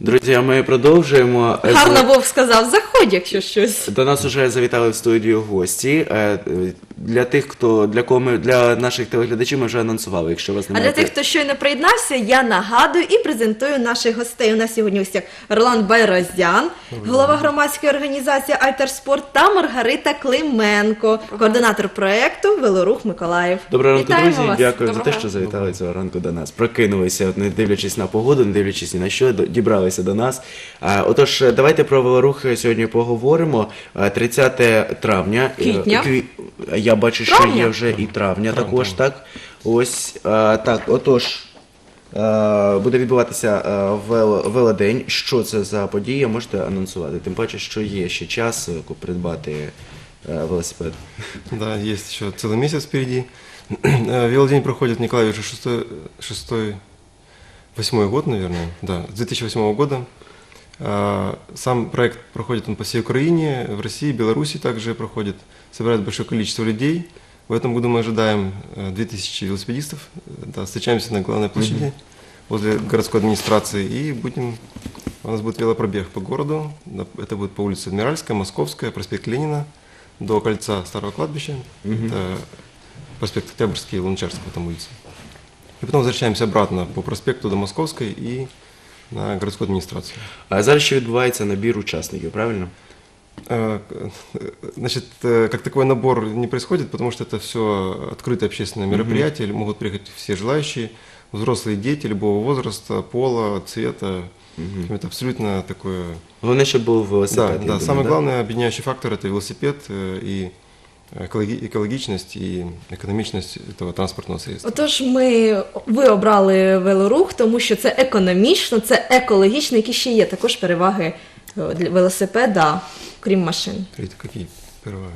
Друзі, а ми продовжуємо. Е, Гарно Вов сказав, заходь, якщо щось. До нас уже завітали в студію гості. Для тих, хто для кого ми для наших телеглядачів ми вже анонсували. Якщо вас А для тих, хто щойно приєднався, я нагадую і презентую наших гостей. У нас сьогодні в гостях Ролан Байрозян, голова громадської організації Альтерспорт та Маргарита Клименко, координатор проекту Велорух Миколаїв. Доброго ранку, Вітаємо друзі. вас. Дякую за те, що завітали цього ранку до нас. Прокинулися, не дивлячись на погоду, не дивлячись ні на що, до- дібралися до нас. Отож, давайте про велорух сьогодні поговоримо. Е, 30 травня. Е, Квітня. кві- Я бачу, що Травня? є вже і травня також, так? Ось е, так, отож. е, Буде відбуватися е, вел- велодень. Що це за подія? Можете анонсувати. Тим паче, що є ще час е, придбати е, велосипед. Да, есть еще целый месяц впереди. Э, Велодень проходит в Николаеве уже шестой, шестой, восьмой год, наверное, да, с 2008 года. А, Сам проект проходит он по всей Украине, в России, Беларуси также проходит, собирает большое количество людей. В этом году мы ожидаем э, 2000 велосипедистов. Э, Да, встречаемся на главной площади возле городской администрации и будем, у нас будет велопробег по городу. Это будет по улице Адмиральская, Московская, проспект Ленина до кольца Старого кладбища. Это проспект Октябрьский и Луначарского там улица. И потом возвращаемся обратно по проспекту до Московской и на городскую администрацию. А зараз ще відбувається набір учасників, правильно? Э, э, Значит, э, как такой набор не происходит, потому что это все открытое общественное мероприятие, или могут приехать все желающие, взрослые дети любого возраста, пола, цвета. Это абсолютно такое... Головне, щоб був Да, велосипед. я да, думаю, самый да? главный объединяющий фактор – это велосипед э, и экологи- экологичность и экономичность этого транспортного средства. Отож, ми ви обрали велорух, тому що це економічно, це екологічно, які ще є також переваги е, для велосипеда, крім машин. Рита, какие первые?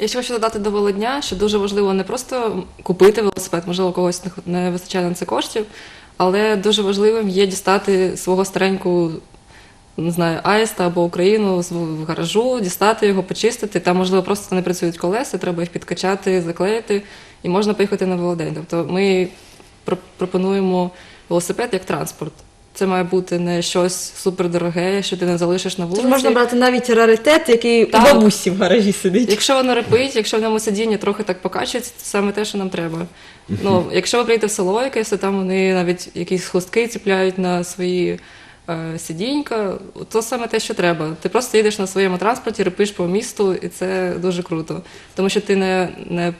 Я ще хочу додати до Володня, що дуже важливо не просто купити велосипед, можливо, у когось не х- не вистачає на це коштів, але дуже важливим є дістати свого стареньку, не знаю, аїста або Україну з в гаражу, дістати його, почистити. Там, можливо, просто не працюють колеса, треба їх підкачати, заклеїти, і можна поїхати на велодень. Тобто ми пропонуємо велосипед як транспорт. Це має бути не щось супердороге, що ти не залишиш на Тож вулиці. можна брати навіть раритет, який Так. у бабусі в гаражі сидить. Якщо воно репить, якщо в ньому сидіння трохи так покачується, це саме те, що нам треба. Ну, якщо ви прийдете в село якесь, то там вони навіть якісь хустки ціпляють на свої сидінька, то саме те, що треба. Ти просто їдеш на своєму транспорті, репиш по місту, і це дуже круто. Тому що ти не, не,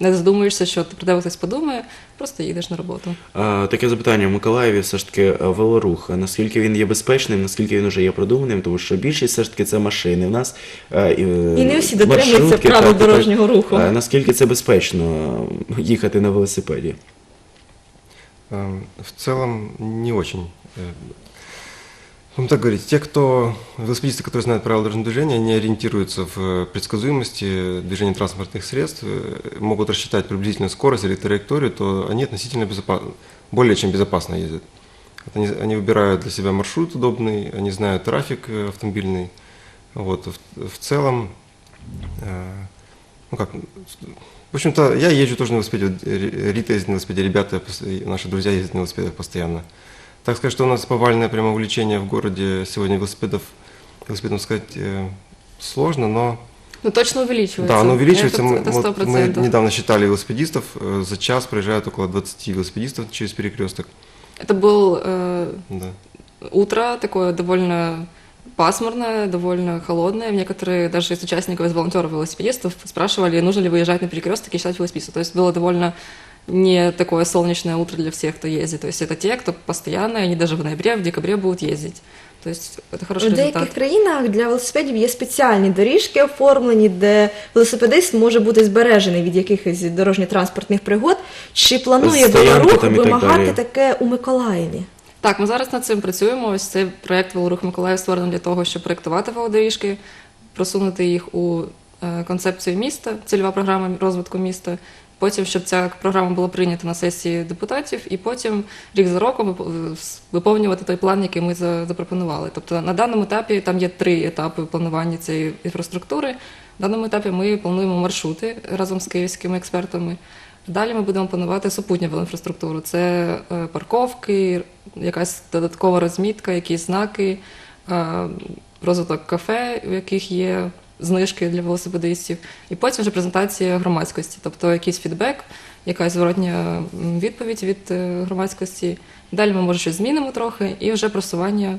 не задумуєшся, що про тебе хтось подумає, просто їдеш на роботу. А, таке запитання в Миколаєві все ж таки е, велорух. Наскільки він є безпечним, наскільки він вже є продуманим, тому що більшість все ж таки це машини. В нас е, і, І не всі дотримуються правил так. дорожнього руху. Е, Наскільки це безпечно е, їхати на велосипеді? В целом не очень. Будем так говорить, те, кто, велосипедисты, которые знают правила дорожного движения, они ориентируются в э, предсказуемости движения транспортных средств, э, могут рассчитать приблизительную скорость или траекторию, то они относительно безопасно, более чем безопасно ездят. Они, они выбирают для себя маршрут удобный, они знают трафик э, автомобильный. Вот, в, в целом, э, ну как, в общем-то, я езжу тоже на велосипеде, Рита ездит на велосипеде, ребята, наши друзья ездят на велосипедах постоянно. Так сказать, что у нас повальное прямо увлечение в городе сегодня велосипедов, велосипедом сказать, э, сложно, но Ну точно увеличивается. да, оно увеличивается. Это, Мы, это вот 100%. мы недавно считали велосипедистов, э, за час проезжают около 20 велосипедистов через перекресток. Это был э, Да. утро такое довольно пасмурное, довольно холодное. Некоторые даже из участников, из волонтеров велосипедистов спрашивали, нужно ли выезжать на перекресток и считать велосипедистов. То есть было довольно не такое солнечное утро для всех, кто ездит. То есть это те, кто постоянно, они даже в ноябре, в декабре будут ездить. То есть это хороший У деяких країнах для велосипедів є спеціальні доріжки оформлені, де велосипедист може бути збережений від якихось дорожньо-транспортних пригод. Чи планує велорух і так вимагати таке у Миколаєві? Так, ми зараз над цим працюємо. Ось цей проект Велорух Миколаїв створений для того, щоб проєктувати велодоріжки, просунути їх у е, концепцію міста, цільова програма розвитку міста. Потім, щоб ця програма була прийнята на сесії депутатів, і потім рік за роком виповнювати той план, який ми запропонували. Тобто на даному етапі там є три етапи планування цієї інфраструктури. На даному етапі ми плануємо маршрути разом з київськими експертами. Далі ми будемо планувати супутню велоінфраструктуру. Це е, парковки, якась додаткова розмітка, якісь знаки, е, розвиток кафе, в яких є знижки для велосипедистів, і потім вже презентація громадськості, тобто якийсь фідбек, якась зворотня відповідь від е, громадськості. Далі ми може щось змінимо трохи, і вже просування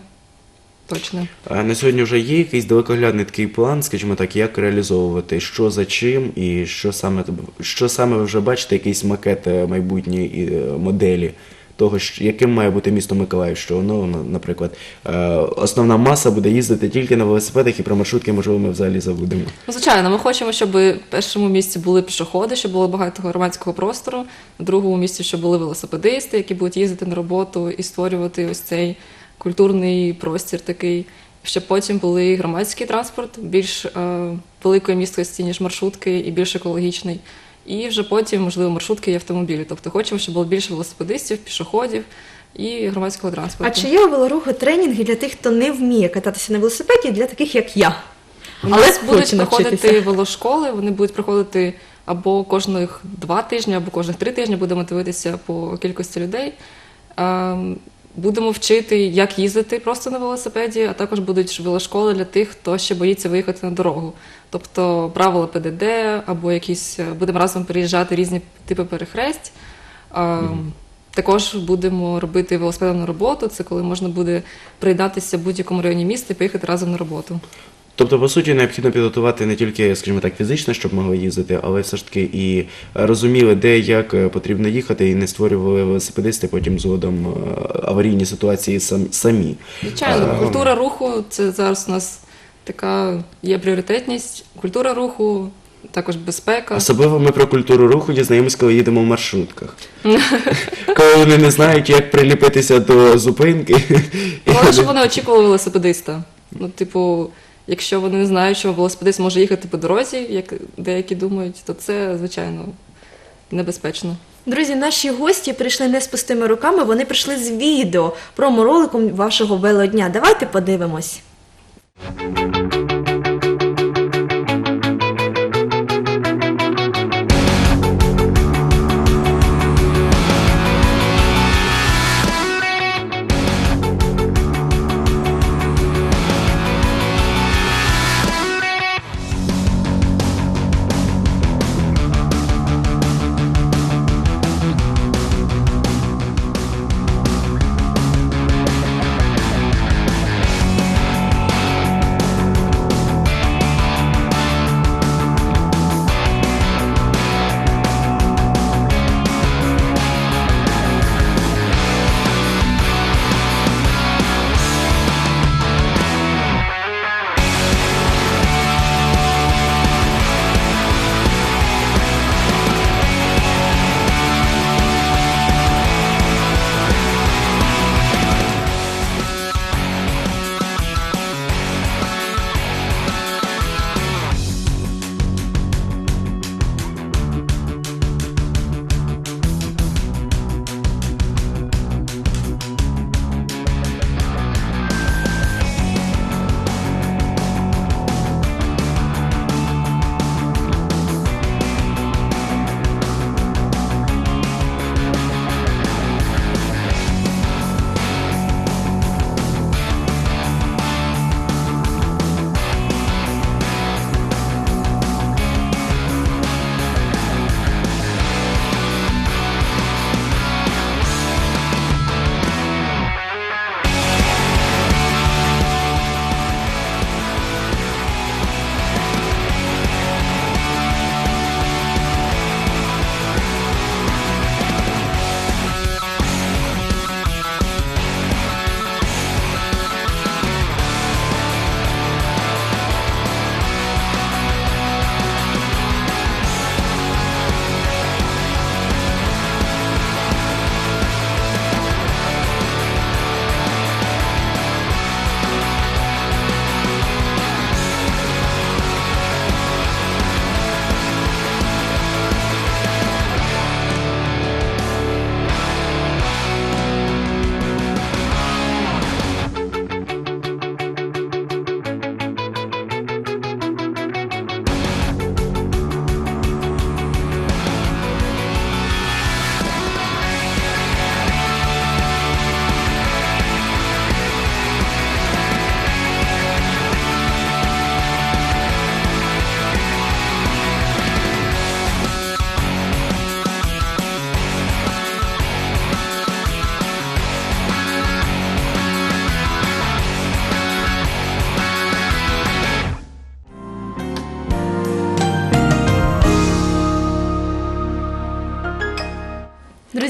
точне. А на сьогодні вже є якийсь далекоглядний такий план, скажімо так, як реалізовувати, що за чим і що саме що саме ви вже бачите, якийсь макет майбутньої е, моделі того, яким має бути місто Миколаїв, що воно, наприклад, е, основна маса буде їздити тільки на велосипедах і про маршрутки, можливо, ми взагалі забудемо. Ну, звичайно, ми хочемо, щоб в першому місці були пішоходи, щоб було багато громадського простору, в другому місці, щоб були велосипедисти, які будуть їздити на роботу і створювати ось цей культурний простір такий, щоб потім були громадський транспорт більш е, великої місткості, ніж маршрутки, і більш екологічний. І вже потім, можливо, маршрутки і автомобілі. Тобто хочемо, щоб було більше велосипедистів, пішоходів і громадського транспорту. А чи є у велоруху тренінги для тих, хто не вміє кататися на велосипеді, для таких як я? У Але нас будуть проходити навчитися. велошколи, вони будуть проходити або кожних два тижні, або кожних три тижні будемо дивитися по кількості людей. Ем, Будемо вчити, як їздити просто на велосипеді, а також будуть велошколи для тих, хто ще боїться виїхати на дорогу. Тобто правила ПДД, або якісь е, будемо разом переїжджати різні типи перехресть. Ем, Також будемо робити велосипедну роботу. Це коли можна буде приєднатися в будь-якому районі міста і поїхати разом на роботу. Тобто, по суті, необхідно підготувати не тільки, скажімо так, фізично, щоб могли їздити, але все ж таки і розуміли, де як е, потрібно їхати, і не створювали велосипедисти потім згодом е, аварійні ситуації сам- самі. Звичайно, А, культура руху це зараз у нас така є пріоритетність. Культура руху, також безпека. Особливо ми про культуру руху дізнаємось, коли їдемо в маршрутках. коли вони не знають, як приліпитися до зупинки. Але щоб вони очікували велосипедиста. Ну, типу, якщо вони не знають, що велосипедист може їхати по дорозі, як деякі думають, то це, звичайно, небезпечно. Друзі, наші гості прийшли не з пустими руками, вони прийшли з відео промо-роликом вашого велодня. Давайте подивимось.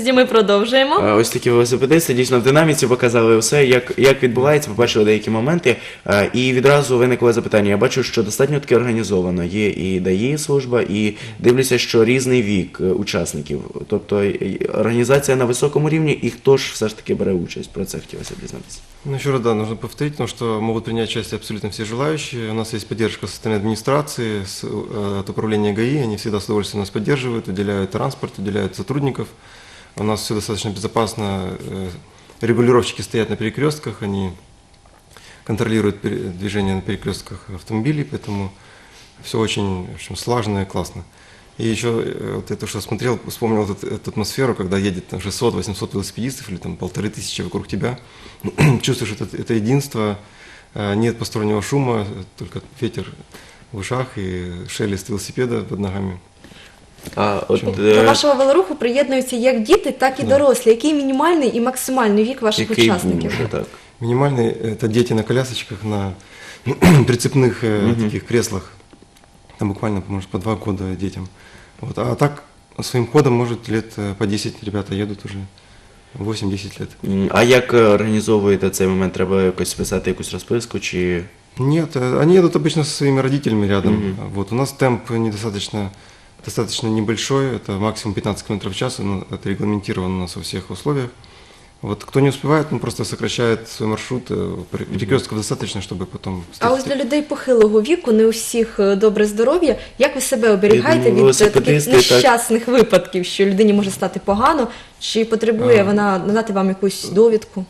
Друзі, ми продовжуємо. Е, Ось такі велосипедисти дійсно в динаміці показали все, як, як відбувається, побачили деякі моменти. Е, І відразу виникло запитання. Я бачу, що достатньо таки організовано. Є і ДАІ служба, і дивлюся, що різний вік е, учасників. Тобто е, організація на високому рівні, і хто ж все ж таки бере участь. Про це хотілося б дізнатися. Ну, еще раз, да, нужно повторить, потому что могут принять участие абсолютно все желающие. У нас есть поддержка со стороны администрации, с, э, от управления ГАИ. Они всегда с удовольствием нас поддерживают, уделяют транспорт, уделяют сотрудников. У нас все достаточно безопасно. э, Регулировщики стоят на перекрестках, они контролируют движение на перекрестках автомобилей, поэтому все очень в общем, слаженно и классно. И еще э, вот я то, что смотрел, вспомнил эту, эту атмосферу, когда едет там 600-800 велосипедистов или там полторы тысячи вокруг тебя. Чувствуешь это, это единство, э, нет постороннего шума, только ветер в ушах и шелест велосипеда под ногами. А от Чому? е, До вашого велоруху приєднуються як діти, так і дорослі. Який мінімальний і максимальний вік ваших який учасників? може так. Минимальный – это дети на колясочках, на прицепных э, таких креслах. Там буквально, может, по два года детям. Вот. А так, своим ходом, может, лет э, по 10 ребята едут уже. 8-10 лет. М, А як е, організовуєте цей момент? Треба якось писати якусь розписку чи. Нет, э, они едут обычно со своими родителями рядом. Вот. У нас темп недостаточно достаточно небольшой, это максимум 15 км в час, но это регламентировано у нас во всех условиях. Вот кто не успевает, он просто сокращает свой маршрут. э, пер- Перекрестков достаточно, чтобы потом... А ось для людей похилого віку, не у всіх е, добре здоров'я. Як ви себе оберігаєте Я думаю, від е, таких велосипедисти, так. нещасних випадків, що людині може стати погано, чи потребує А. вона надати вам якусь довідку?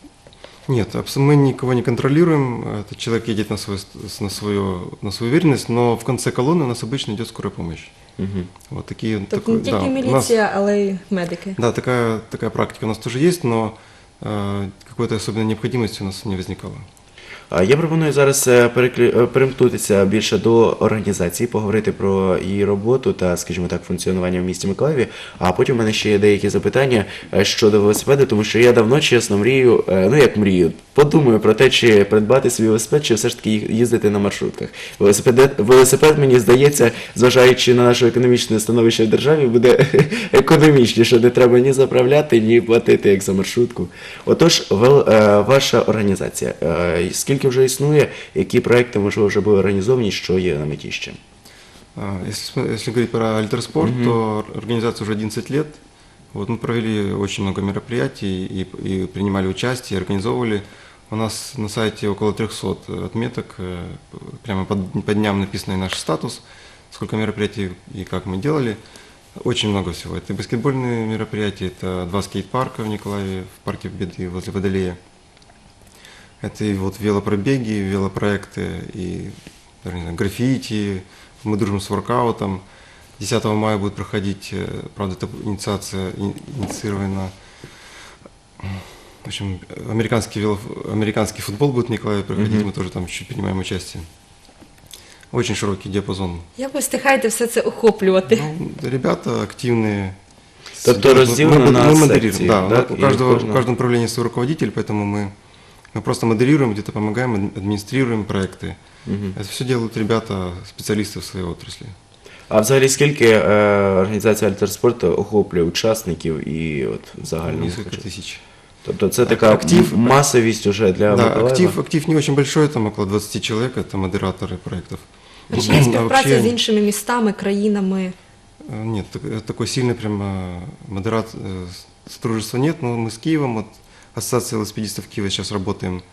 Нет, абс- мы никого не контролируем. Этот человек едет на свою, с- на свою, на свою уверенность, но в конце колонны у нас обычно идет скорая помощь. Мгм. Вот такие. Тобто не такой- тільки да, у нас- але й медики. да, такая, такая практика у нас тоже есть, но э, какой-то особенной необходимости у нас не возникало. Я пропоную зараз е, е, перемкнутися більше до організації, поговорити про її роботу та, скажімо так, функціонування в місті Миколаєві. А потім в мене ще є деякі запитання е, щодо велосипеду, тому що я давно чесно мрію, ну як мрію, подумаю про те, чи придбати свій велосипед, чи все ж таки їздити на маршрутках. Велосипед, велосипед мені здається, зважаючи на наше економічне становище в державі, буде економічніше, не треба ні заправляти, ні платити як за маршрутку. Отож, вел, ваша організація, е, скільки вже існує, які проекти можливо вже були організовані, що є на меті ще? А, Если, см- если говорить про альтерспорт, то организация уже 11 лет. Вот мы провели очень много мероприятий и, и принимали участие, и организовывали. У нас на сайте около 300 отметок, э, прямо по, по дням написано и наш статус, сколько мероприятий и как мы делали. Очень много всего. Это и баскетбольные мероприятия, это два скейт-парка в Николаеве, в парке Беды возле Водолея. Это и вот велопробеги, велопроекты, и даже не знаю, граффити. Мы дружим с воркаутом. 10 мая будет проходить, э, правда, это инициация и- инициирована. В общем, американский, вело, американский футбол будет в Николаеве проходить, мы тоже там чуть принимаем участие. Очень широкий диапазон. Як ви встигаєте все це охоплювати? Ну, ребята активные. Тобто Мы- розділено мы, на мы секції, модерируем, да, так? у, І каждого, кожна- в каждом направлении свой руководитель, поэтому мы, мы просто модерируем, где-то помогаем, ад- администрируем проекты. Это все делают ребята, специалисты в своей отрасли. А взагалі скільки е, організація альтерспорту охоплює учасників і от в загальному? Несколько скажімо? тысяч. Тобто це така Актив- м- масовість уже для Да, Миколаєва? актив, актив не очень большой, там около 20 человек, это модераторы проектов. А чи є А співпраця вообще, з іншими містами, країнами? э, Нет, так- э, такой сильный прям э, модерат, э, сотрудничества нет, но мы с Киевом, вот, Ассоциация велосипедистов Киева сейчас работаем.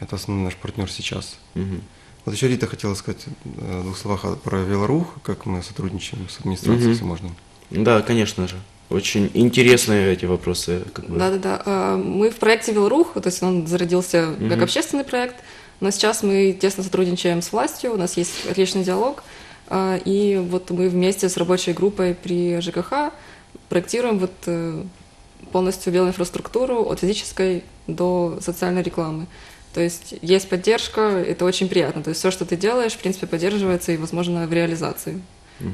Это основной наш партнер сейчас. Мгм. Вот еще Рита хотела сказать э, в двух словах про велорух, как мы сотрудничаем с администрацией, Мгм. если можно. Да, конечно же. Очень интересные эти вопросы. Как бы. Да-да-да. А, Мы в проекте «Велорух», то есть он зародился как общественный проект, но сейчас мы тесно сотрудничаем с властью, у нас есть отличный диалог, а, и вот мы вместе с рабочей группой при ЖКХ проектируем вот э, полностью велоинфраструктуру от физической до социальной рекламы. То есть есть поддержка, это очень приятно. То есть все, что ты делаешь, в принципе, поддерживается и, возможно, в реализации.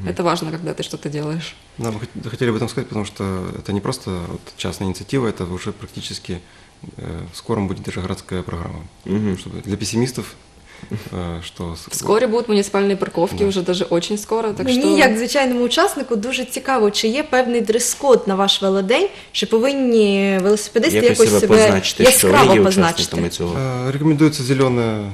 Это важно, когда ты что-то делаешь. Да, мы хот- хотели об этом сказать, потому что это не просто вот частная инициатива, это уже практически э, в скором будет даже городская программа. Мгм. Чтобы для пессимистов э, что... с- Вскоре будут муниципальные парковки, уже даже очень скоро. Так Мені, что... як звичайному учаснику, дуже цікаво, чи є певний дрес-код на ваш велодень, чи повинні велосипедисти Якось якось, себе позначити, що яскраво ви є позначити. учасниками цього. Э, Рекомендуется зеленая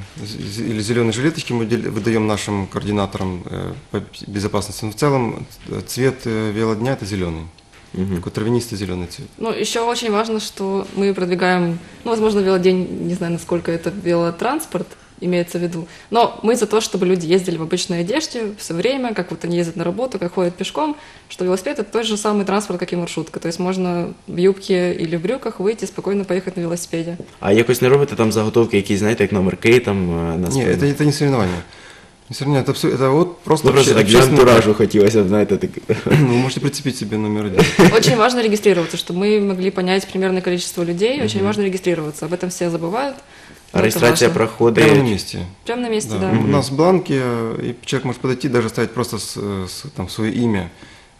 з- или зеленые жилеточки мы дел- выдаем нашим координаторам э, по безопасности. Но в целом э, цвет э, велодня это зеленый. Такой травянистый зеленый цвет. Ну, еще очень важно, что мы продвигаем, ну, возможно, велодень, не знаю, насколько это велотранспорт имеется в виду, но мы за то, чтобы люди ездили в обычной одежде все время, как вот они ездят на работу, как ходят пешком, что велосипед это тот же самый транспорт, как и маршрутка. То есть можно в юбке или в брюках выйти, спокойно поехать на велосипеде. А якось не робите там заготовки, якісь, знаєте, як номерки там е, на Нет, спину? это, это не соревнование. Не соревнование, это, всё- это вот просто, Ну, просто обще- так для общественный- антуражу хотілося, знаєте, так. Вы можете прицепить себе номер один. Очень важно регистрироваться, чтобы мы могли понять примерное количество людей. Очень важно регистрироваться. Об этом все забывают. А но это реєстрація важно. проходить. Прямо на месте. Прямо на месте, Да. да. У нас бланки, э, и человек может подойти, даже ставить просто с- с- там, свое имя.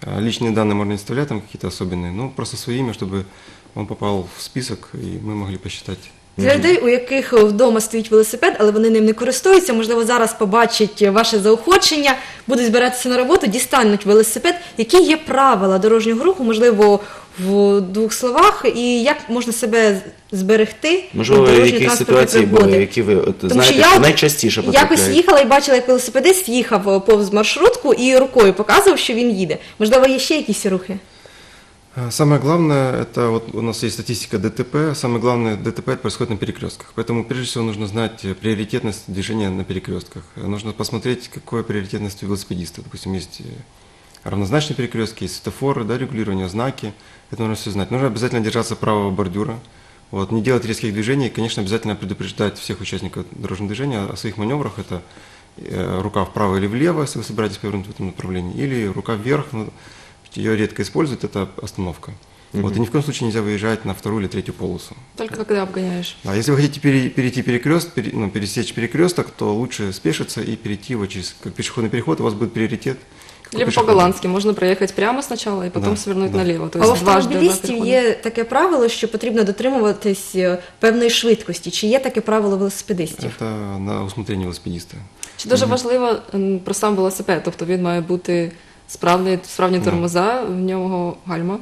А Личные данные можно не вставлять, там какие-то особенные, но просто свое имя, чтобы он попал в список, и мы могли посчитать. Для людей, у яких вдома стоїть велосипед, але вони ним не користуються, можливо, зараз побачать ваше заохочення, будуть збиратися на роботу, дістануть велосипед. Які є правила дорожнього руху, можливо, в двох словах, і як можна себе зберегти Можливо, дорожньої ситуації пригоди? були, які ви от, Тому знаєте, що я найчастіше якось їхала і бачила, як велосипедист їхав повз маршрутку і рукою показував, що він їде. Можливо, є ще якісь рухи. А, Самое главное, это вот у нас есть статистика ДТП, самое главное, ДТП происходит на перекрестках. Поэтому прежде всего нужно знать э, приоритетность движения на перекрестках. Э, Нужно посмотреть, какая приоритетность у велосипедиста. Допустим, есть э, равнозначные перекрестки, есть светофоры, да, регулирование, знаки. Это нужно все знать. Нужно обязательно держаться правого бордюра. Вот, не делать резких движений, конечно, обязательно предупреждать всех участников дорожного движения о своих маневрах. Это э, рука вправо или влево, если вы собираетесь повернуть в этом направлении, или рука вверх, ну, ее редко используют, это остановка. Вот, и ни в коем случае нельзя выезжать на вторую или третью полосу. Только когда обгоняешь. А если вы хотите пере- перейти перекрест, пере- ну, пересечь перекресток, то лучше спешиться и перейти его через как пешеходный переход, у вас будет приоритет. как у Либо пешехода. по-голландски. Можно проехать прямо сначала и потом Да, свернуть да. налево. То А у есть дважды два автомобілістів перехода. є таке правило, що потрібно дотримуватись е, певної швидкості. Чи є таке правило велосипедистів? Это на усмотрение велосипедиста. Чи дуже важливо м, про сам велосипед, тобто він має бути справний, справні тормоза, в нього гальма.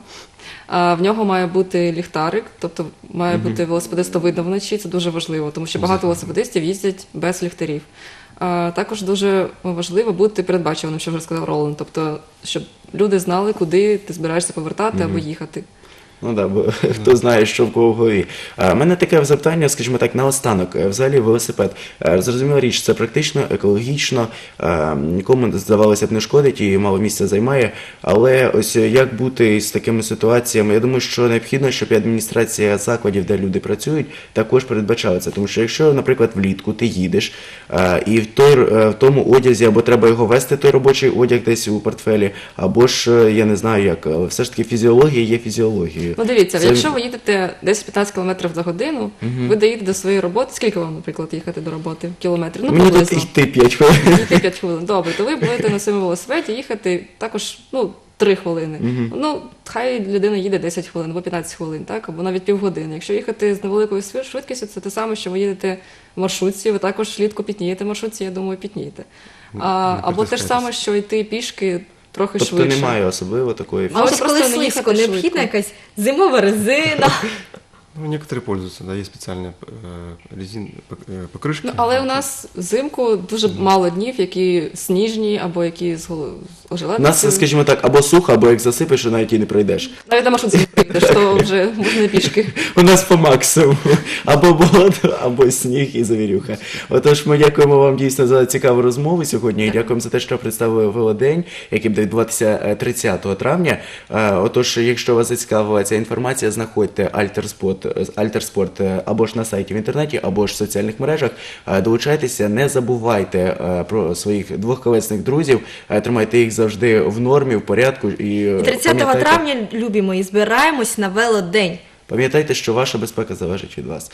А в нього має бути ліхтарик, тобто має бути велосипедиста видно вночі. Це дуже важливо, тому що багато велосипедистів їздять без ліхтарів. А також дуже важливо бути передбачуваним, що вже сказав Роланд, тобто щоб люди знали, куди ти збираєшся повертати або їхати. Ну да, бо хто знає, що в кого в голові. У мене таке запитання, скажімо так, наостанок. Е, Взагалі велосипед. Е, Зрозуміла річ, це практично, екологічно, е, нікому здавалося б не шкодить і мало місця займає. Але ось як бути з такими ситуаціями? Я думаю, що необхідно, щоб і адміністрація закладів, де люди працюють, також передбачала це. Тому що якщо, наприклад, влітку ти їдеш, е, і в той е, в тому одязі, або треба його вести, той робочий одяг десь у портфелі, або ж е, я не знаю як, але все ж таки фізіологія є фізіологією. Ну дивіться, Це- якщо ви їдете 10-15 км за годину, ви доїдете до своєї роботи. Скільки вам, наприклад, їхати до роботи? Кілометрів? Ну, Мені тут приблизно. йти 5 хвилин. Йти 5 хвилин. Добре, то ви будете на своєму велосипеді їхати також ну, 3 хвилини. Ну, хай людина їде 10 хвилин або 15 хвилин, так, або навіть півгодини. Якщо їхати з невеликою швид- швидкістю, це те саме, що ви їдете в маршрутці, ви також влітку пітнієте маршрутці, я думаю, пітнієте. А, ну, або те ж саме, що йти пішки трохи Тобто швидше. немає особливо такої А ось коли слизько, необхідна якась зимова резина. Ну, некоторые пользуются, да, есть специальные э, резин, э, покрышки. Ну, але у нас взимку дуже мало днів, які сніжні або які з гол- з У ожеледицею. нас, скажімо так, або сухо, або як засипеш, що навіть і не пройдеш. Навіть на маршрутці не приїдеш, то вже можна не пішки. У нас по максимуму. Або болото, або сніг і завірюха. Отож, ми дякуємо вам дійсно за цікаву розмову сьогодні. І дякуємо за те, що представили велодень, який буде відбуватися е, 30 травня. Е, Отож, якщо вас зацікавила ця інформація, знаходьте Альтерспорт, е, Альтерспорт е, або ж на сайті в інтернеті, або ж в соціальних мережах. Е, Долучайтеся, не забувайте е, про своїх двохколесних друзів, е, тримайте їх завжди в нормі, в порядку. І, е, 30 пам'ятайте- травня любимо і збираємось на велодень. Пам'ятайте, що ваша безпека залежить від вас.